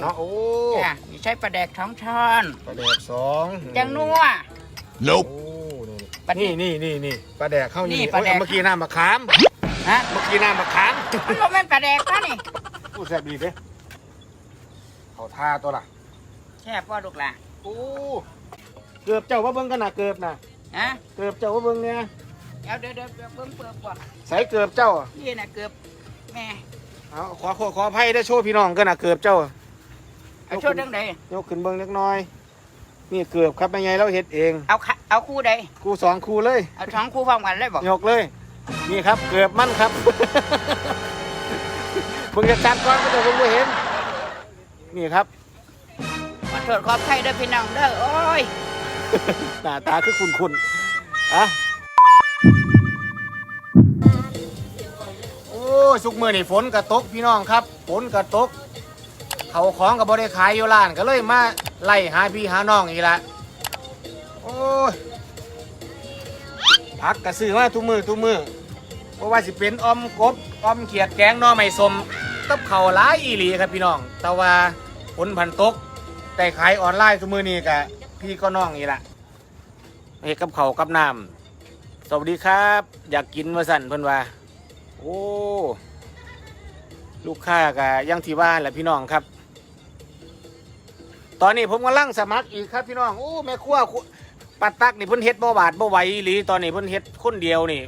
เนาะโอ้จ้ะนี่ใช้ปลาแดกท้องช้อนปลาแดกสองจังนัวโอ้ปลานี่นี่นี่นี่ปลาแดกเข้านี่นี่ปลาแดกโอ้ยเมื่อกี้น้ำมะขามฮะเมื่อกี้น้ำมะขามมันก็แม่นปลาแดกก็นี่ผู้แซ่บดีเด้เขาท่าตัวล่ะแช่พ่อลูกหล่ะโอ้เกือบเจ้าว่าเบิ่งกันนะเกือบนะฮะเกือบเจ้าว่าเบิ่งเนี่ยเอาเดี๋ยวเดี๋ยวเดี๋ยวเบิ่งเปลือกบ่ใส่เกือบเจ้า นี่น่ะเกือบแม่เอาขอขอขออภัยได้อโชว์พี่น้องกันนะเกือบเจ้า เอาโชดจังไดยกขึ้นเบิ่งเล็กน้อย นี่เกือบครับเป็นไงเราเฮ็ดเองเอาขะเอาคู่ใดครูสองครูเลยเอาท้องคู่พร้อมกันเลยบ่ยกเลย นี่ครับเกือบมั่นครับ เบิ่งจะชัดก่อนก็จะเบิ่งบ่เห็น นี่ครับขอโทษขออภัยเด้อพี่น้องเด้อโอ้ยหน้าตาคือคุณคุณอะโอ้ยสุกมือนี่ฝนกระตกพี่น้องครับ ฝนกระตก เขาของกับบริขายอยู่ร้านก็เลยมาไล่หาพี่หาน้องอีกละโอ้ยผักกระซื้อมาทุกมือทุกมือเพราะว่าสิเป็นออมกบออมเขียดแกงหน่อไม่สมกับเขาวหลายอีหลีครับพี่น้อง แต่ว่าฝนพันตกแต่ขายออนไลน์ทุกมือนี่กะพี่ก็น้องอีละเฮ็ดกับเขาวกับน้ำสวัสดีครับ อยากกินมาสั่นเพิ่นว่า โอ้ ลูกค้ากะยังที่ว่าแหละพี่น้องครับ ตอนนี้ผมกำลังสมัครอีกครับพี่น้องโอ้แม่ครัวปัดตักนี่เพิ่นเฮ็ดบ่บาดบ่ไหวอีหลีตอนนี้เพิ่นเฮ็ดคนเดียวนี่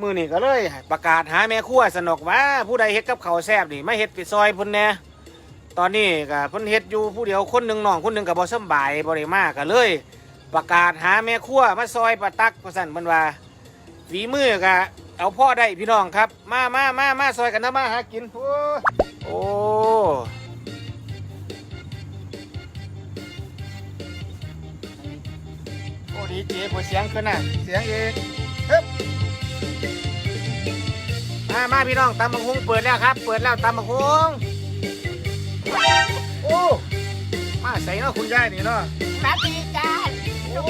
มือนี่ก็เลย ประกาศหาแม่ครัวสนอกว่า ผู้ใดเฮ็ดกับเขาแซ่บนี่มาเฮ็ดไปซอยเพิ่นแน่ตอนนี้ก็เพิ่นเฮ็ดอยู่ผู้เดียวคนหนึ่งน้องคนหนึ่งก็บ่สำบายบ่ได้มาก็เลย ประกาศหาแม่ครัวมาซอยปาตักว่าซั่นเพิ่นว่าฝีมือก็เอาพ่อได้พี่น้องครับ มามามามาซอยกันนะมาหากินโอ้ ดีเจพอเสียงขึ้นน่ะ เสียงเองฮึบมามาพี่น้องตำบักฮุงเปิดแล้วครับ เปิดแล้วตำบักฮุงโอ้ มาใส่เนาะคุณยายนี่เนาะ มาดีจ้าโอ้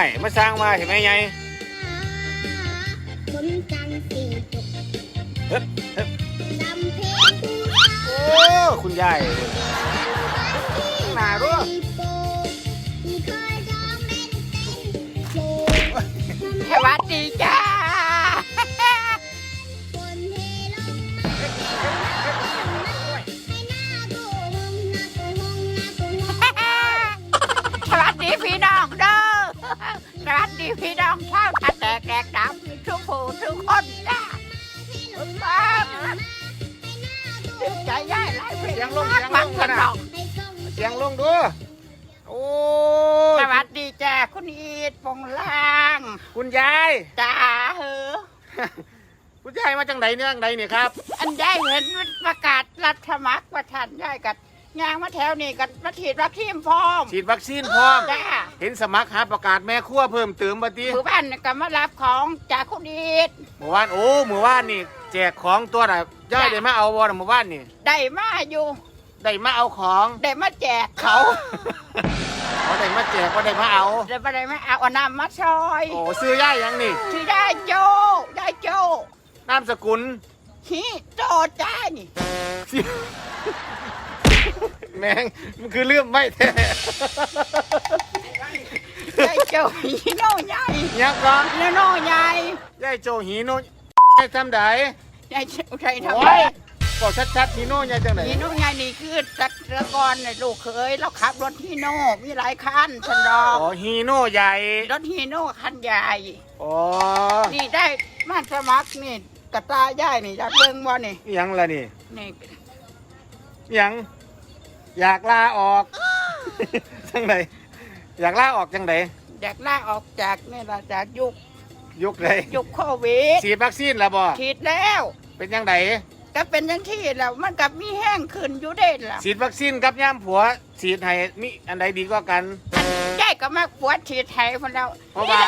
อ้ยมาสร้างมาเห็นไหมไงผมจังสี่จุกเฮ้ยเฮ้ยจำเพลงผู้สาวโอ้คุณยายหนาด้วย เพลงเสียงลงมากเสียงลมังนขกันนาน้ดองให้ส่งเสียงลงดูโอ้สวัสดีจ้าคุณอีดปงล่าง คุณยายจ้าเหอะคุณยายมาจังไหนเนี่ยจังไหนเนี่ยครับ อันได้เห็นประกาศรับสมัครประทันได้กัด ยางมาแถวนี้กันมาฉีดวัคซีนพร้อมฉีดวัคซีนพร้อม จ้าเห็นสมัครหาประกาศแม่ครัวเพิ่มเติมมาติผู้บ้านน่ะก็มารับของจากคุณอีดเมื่อวานโอ้เมื่อวานนี่แจกของตัวน่ะยายได้มาเอาวอนะเมื่อวานนี่ ได้มาอยู่ ได้มาเอาของได้มาแจกเขาเขาได้มาแจกก็ได้มาเอา ได้มาได้มาเอาเอาน้ำมาซอยโอ้ซื้อย่ายยังนี่ ชื่อได้โจได้โจนามสกุล ฮิโจจ้านี่ แมงมันคือเรื่องไม่แท้ได้โจฮิโนใหญ่ยังก่อนฮิโนใหญ่ยายโจหีโน่ยายทำไดได้ใช่ทำโอ้ไมยบอกชัดๆหีโน่ยายจังไหนฮิโนใหญ่นี่คือตะตะกอนในลูกเคยแล้วขับรถฮิโนมีหลายคันฉันดอกอ๋อฮีโน่ใหญ่รถฮีโน่คันใหญ่อ๋อนี่ได้มาสมัครนี่กระตายย่ายนี่อยากเบิ่งบ่นี่ยังละนี่นี่ยัง อยากลาออก จังไหนอยากลาออกจังไหนอยากลาออกจากนี่ละจากยุคยุคไหนยุคโควิดฉีดวัคซีนแล้วบ่ฉีดแล้ว เป็นยังไงก็เป็นอยังที่แล้วมันกับมีแห้งขึ้นอยู่เด่นล่ะฉีดวัคซีนกับย่ามผัวฉีดให้มีอันใดดีกว่ากันยายก็มาปวดฉีดไทยคนแล้วเพราะว่า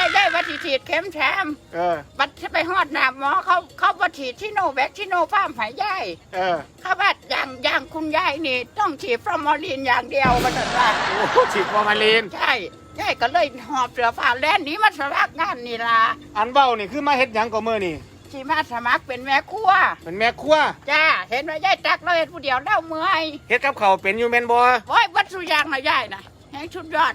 ได้ได้ได้วัติฉีดเข็มแชมเออ บัดไปฮอดหนาหมอเขาเขาวัฉีดที่โนแวคที่โนฟาร์มหายย่ายเออเขาว่าอย่างอย่างคุณยายนี่ ต้องฉีดฟอร์มอลินอย่างเดียวมันจะว่าโอ้โหฉีดฟอร์มาลีน ใช่ยายก็เลยหอบเสือฟ้าแล่นหนี้มาสมัครงานนี่ล่ะอันเบ้านี่คือมาเฮ็ดหยังก็มื้อนี่ที่มาสมัครเป็นแม่ครัวเป็นแม่ครัวจ้าเห็นว่ายายตักเราเห็นผู้เดียวเล่าเมื่อยเฮ็ดกับข้าวเป็นอยู่แม่นบ่โอ้ยวัดสุอยางนะยายนะแห่งชุดยอด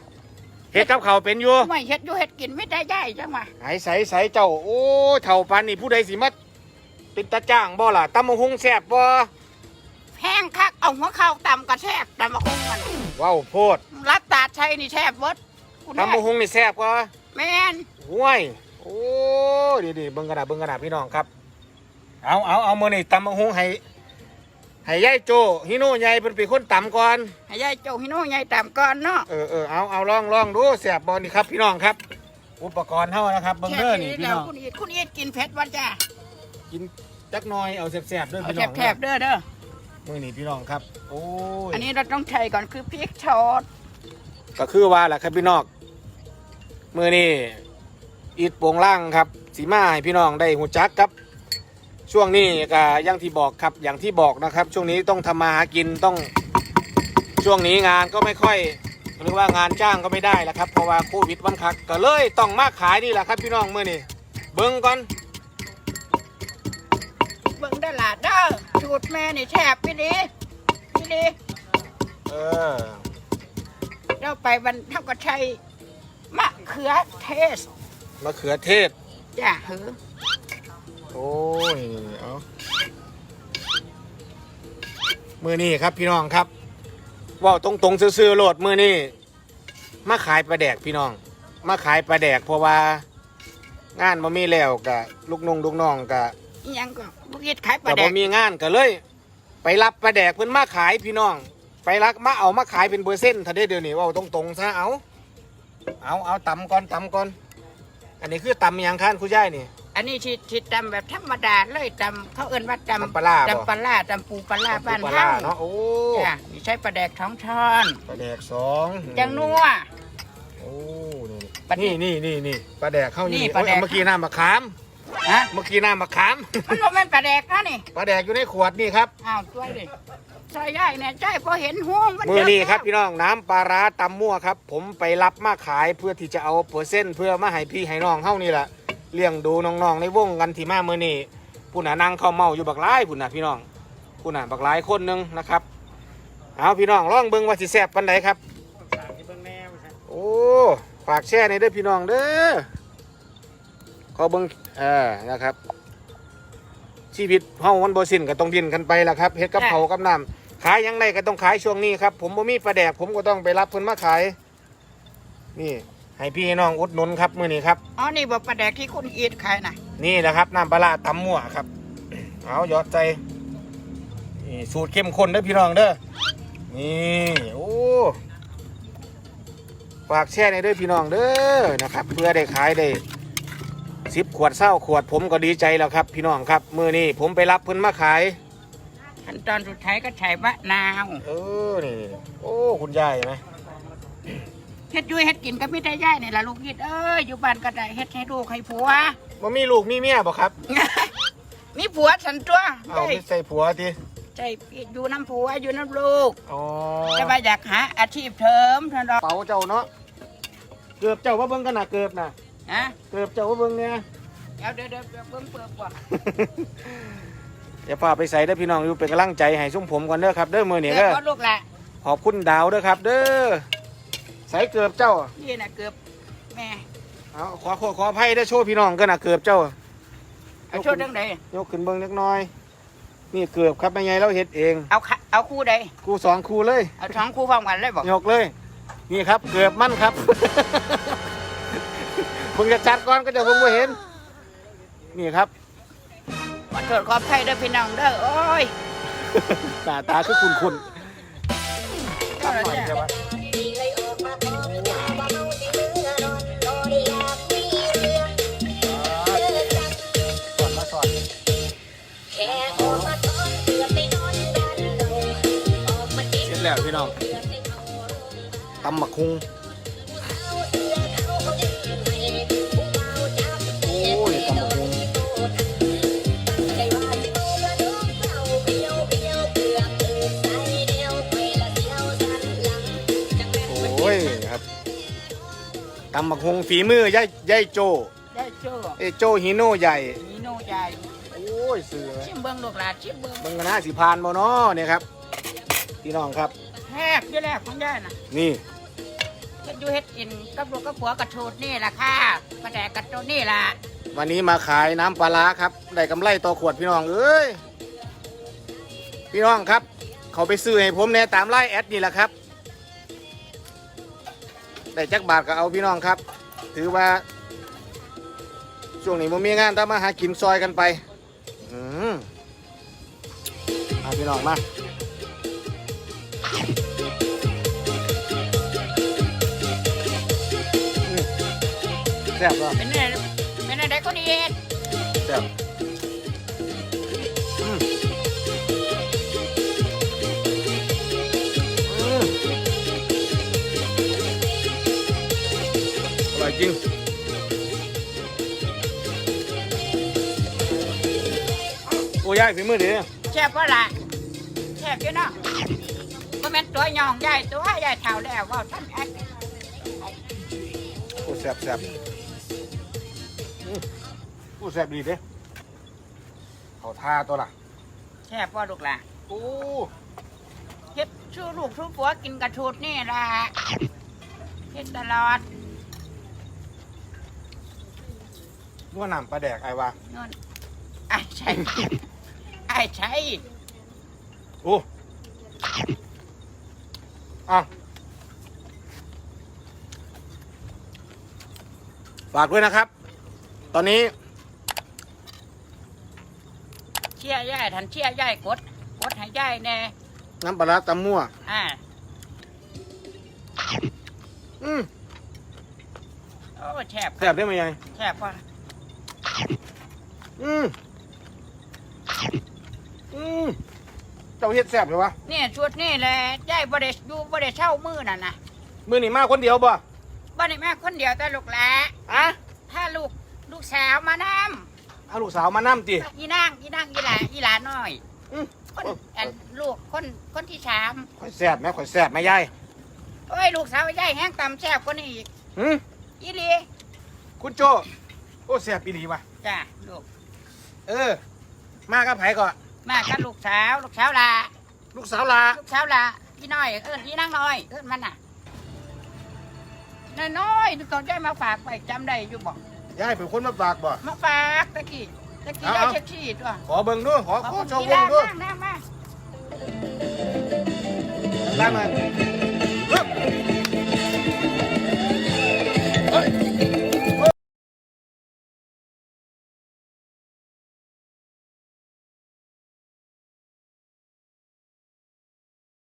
เฮ็ดกับข้าวเป็นอยู่ไม่เฮ็ดอยู่เฮ็ดกินไม่ได้ยายจังมาไหใสใสเจ้า โอ้เฒ่าปานนี่ผู้ใดสิมาเป็นตาจ้างบ่ล่ะตำมะฮุงแซ่บบ่แพงคักเอาหัวเข้าตำกระแทกตำมะคงมันว้าวโพดรักตาดชัยนี่แทบเบิดกูตำมะฮุงนี่แซ่บกว่าแม่นห่วยโอ้ดีๆเบิ่งกระดาษเบิ่งกระดาษพี่น้องครับ เอาเอาเอามื้อนี้ตำมะฮุงให้ ให้ยายโจฮิโน่ใหญ่เพิ่นเป็นคนตำก่อนให้ยายโจฮิโน่ยายตำก่อนเนาะเออเออเอาเอาลองลองดูแซ่บบ่นี่ครับพี่น้องครับ อุปกรณ์เฮานะครับเบิ่งเด้อนี่พี่น้องคุณอีทคุณอีทกินเผ็ดวันจ้ากินจักหน่อยเอาแซ่บๆเด้อเอาพี่น้องแถบๆเด้อเด้อมื้อนี้พี่น้องครับโอ้ยอันนี้เราต้องใช้ก่อนคือพริกชอดก็คือว่าแหละครับพี่น้องมือนี่อิดโปงล่างครับสีมาให้พี่น้องได้หูจักครับ ช่วงนี้ก็อย่างที่บอกครับอย่างที่บอกนะครับ ช่วงนี้ต้องทำมาหากินต้อง ช่วงนี้งานก็ไม่ค่อยหรือว่างานจ้างก็ไม่ได้แล้วครับเพราะว่าโควิดวันคักก็เลยต้องมาขายนี่แหละครับพี่น้องมือนี่เบิ้งก่อนเบิ่งได้หลาดเด้อสูตรแม่นี่แทบพี่ดีพี่ดีเออเราไปวันเท่ากับใช้มะเขือเทศมะเขือเทศจ้าเหือ โอ้ย เอามือนี่ครับพี่น้องครับเว่าตรงๆซื่อๆโหลดมือนี่มาขายปลาแดกพี่น้อง มาขายปลาแดกเพราะว่างานมามีแล้วกะลูกนงลูกน้องกะอิหยังก็ลูกอีทขายปลาแต่แดพกมีงานก็เลย ไปรับปลาแดกเพิ่นมาขายพี่น้อง ไปรักมาเอามาขายเป็นเปอร์เซ็นต์ถ้าได้เดี๋ยวนี้เว่าตรงๆซะเอา เอาเอาตำก่อนตำก่อน อันนี้คือตำหยังคันคุณยายนี่ อันนี้ที่ที่ตำแบบธรรมดาเลยตำเขาเอิ้นว่าตำตำปลาร้าบ่ ตำปลาร้าตำปูปลาร้าบ้านปลาเฮาร้าเนาะโอ้จ้ะนี่ใช้ปลาแดกท้องช้อนปลาแดกสองจังนัว โอ้ปลานี่นี่นี่นี่ปลาแดกเข้านี่นี่ปลาแดก โอ้ยเมื่อกี้น้ำมะขาม ฮะเมื่อกี้น้ำมะขาม มันบ่แม่นปลาแดกนะนี่ปลาแดกอยู่ในขวดนี่ครับอ้าวตัวดิ ใส่ย่ายเนี่ยใจพอเห็นห่วงมันมือนี่ครับเยพี่น้องน้ำปลาร้าตำมั่วครับ ผมไปรับมาขายเพื่อที่จะเอาเปอร์เซ็นต์เพื่อมาให้พี่ให้น้องเฮานี่แหละเลี้ยงดูน้องๆในวงกันที่มามือนี่ผู้น่ะนั่งเข้าเมาอยู่บักหลายผู้น่ะพี่น้องผู้น่ะบักหลายคนหนึงนะครับเอาพี่น้องลองเบิ่งว่าสิแซ่บปานใดครับโอ้ฝากแชร์ในอยเด้อพี่น้องเด้อขอเบิ่งเออนะครับชีวิตเฮามันบ่สิ้นก็ต้องดิ้นกันไปล่ะครับเฮ็ดกับเขาวกับน้ำ ขายหยังไงก็ต้องขายช่วงนี้ครับ ผมบ่มีปลาแดกผมก็ต้องไปรับเพิ่นมาขาย นี่ ให้พี่น้องอุดหนุนครับมื้อนี้ครับอ๋อนี่บ่ปลาแดกที่คุณอีทขายน่ะนี่แหละครับน้ำปลาร้าตำมั่วครับ เอาหยอดใจนี่สูตรเข้มข้นเด้อพี่น้องเด้อนี่โอ้ฝากแช่ในอยเด้อพี่น้องเด้อนะครับ เพื่อได้ขายได้สิบขวดเศร้าขวดผมก็ดีใจแล้วครับ พี่น้องครับ มื้อนี้ผมไปรับเพิ่นมาขาย ขั้นตอนสุดท้ายก็ใช้มะนาวเออนี่โอ้คุณยายไหมเฮ็ดอยุ้ยเฮ็ดกินก็ไม่ได้ย่ายนี่ล่ะลูกอีทเอ้ยอยู่บ้านก็ได้เฮ็ดให้ลูกให้ผัวว่ามีลูกมีเมียบ่ครับมีผัวสันตัวเอาใช่ไม่ใส่ผัวทีใช่อยู่น้ำผัวอยู่น้ำลูกอ๋อจะมาอยากหาอาชีพเทิมเท่านั้นเป๋าเจ้าเนาะเกือบเจ้าว่าเบิ่งกันนะเกือบนะฮะเกือบเจ้าว่าเบิ่งเนี่ย เดี๋ยวเดี๋ยวเดี๋ยวเดี๋ยวเบิ่งเปลือกก่อน อย่าพาไปใส่เด้อพี่น้องอยู่เป็นกำลังใจให้ซุ้มผมก่อนเด้อครับเด้อมือนี่เกืเด้อบอบ่ลูกละขอบคุณดาวเด้อครับ เด้อใส่เกือบเจ้านี่น่ะเกือบแม่เอาขอขอขออภัยได้อโชว์พี่น้องกันนะเกือบเจ้าเอาโชดเรื่องใดยกขึ้นเบิ่งเล็กน้อย นี่เกือบครับไม่ไงเราเฮ็ดเองเอาขะเอาคู่ใดครูสองครูเลย เอาสองคู่พร้อมกันเลยบอกยกเลย นี่ครับเกือบมั่นครับ เพิ่งจะจัดก่อนก็จะเพิ่งมาเห็น นี่ครับ ขอโทษขออภัยเด้อพี่น้องเด้อโอ้ยตาตาคือคุณคุณเอาละจ้ะสอนมาสอนเสร็จแล้วพี่น้องตำหมักคุง ตำบักฮงฝีมือยายยายโจได้เจอเอยโจฮิโน่ใหญ่มีโนใหญ่โอ้ยซื้อชิมเบิ้งลูกหลานชิมเบิ้งมึงก็น่าสิพานบ่เนาะเนี่ยครับพี่น้องครับ แทกยี่แรกของย่าน่ะนี่เฮ็ดอยู่เฮ็ดกินกับลูกกับผัวกระทูดนี่ล่ะค่ะกระแดกกระทูดนี่ล่ะวันนี้มาขายน้ำปลาร้าครับได้กำไรต่อขวดพี่น้องเอ้ยพี่น้องครับ เขาไปซื้อให้ผมเนี่ยตามไล่แอดนี่แหละครับ ได้จักบาทก็เอาพี่น้องครับ ถือว่าช่วงนี้ผมมีงานทำมาหากินซอยกันไป อืมมาพี่น้องมาอืมแซ่บป่ะเป็นอะไรเป็นอะไรก็ดีเฮ็ดแซ่บ โอ้ยายฝีมือดีแซ่บว่าล่ะแซ่บอยู่เนาะก็แม่นตัวยองใหญ่ตัวใหญ่เท่าแล้วเว่าท่านแอดโอ้แซ่บแซ่บอืมโอ้แซ่บดีเด้เขาทาตัวล่ะแซ่บว่าลูกหล่ะโอ้เฮ็ดชูลูกชูผัวกินกระทูดนี่ล่ะเฮ็ดตลอดนัวน้ำปลาแดกไอ้วะนู่นไอ้ใช่ไอ้ ใช่โอ้อะฝากด้วยนะครับ ตอนนี้ เชี่ยย่ายทันเชี่ยย่ายกด กดให้ย่ายแน่ น้ำปลาร้าตำมั่ว อ่า อืมโอ้แซ่บแซ่บได้ไหมยายแซ่บว่าอืม อืมเจ้าเฮ็ดแซ่บเลยวะเนี่ยชุดนี่แหละย่ายบ่ได้อยู่บ่ได้เช่ามือน่ะนะมือนี่มาคนเดียวบ่บ่ได้แม่คนเดียวแต่ลูกหลาอะถ้าลูกลูกสาวมานำเอาลูกสาวมานั่มติอีนางอีนางอีหลาอีหลาน้อยอืมคนอันลูกคนคนที่สามข่อยแซ่บไหมข่อยแซ่บไหมยายโอ้ยลูกสาวย่ายแห้งตำแซ่บกว่านี้อีกหืมอีหลีคุณโจโอ้แซ่บปีหลีว่ะจ้ะลูกเออ มากับไผก่อน มากับลูกสาวลูกสาวลาลูกสาวลาลูกสาวลาอีน้อยเอิ้นอีนางน้อยเอิ้นมันน่ะน้อยๆตอนย่ายมาฝากไปจำได้อยู่บ่ยายเป็นคนมาฝากบ่มาฝากตะกี้ตะกี้เอาย่ายเอาเช็คชีดว่ะขอเบิ่งดูขอขอขอบโชคุว์ณวงดูนั่งนั่งมาได้มา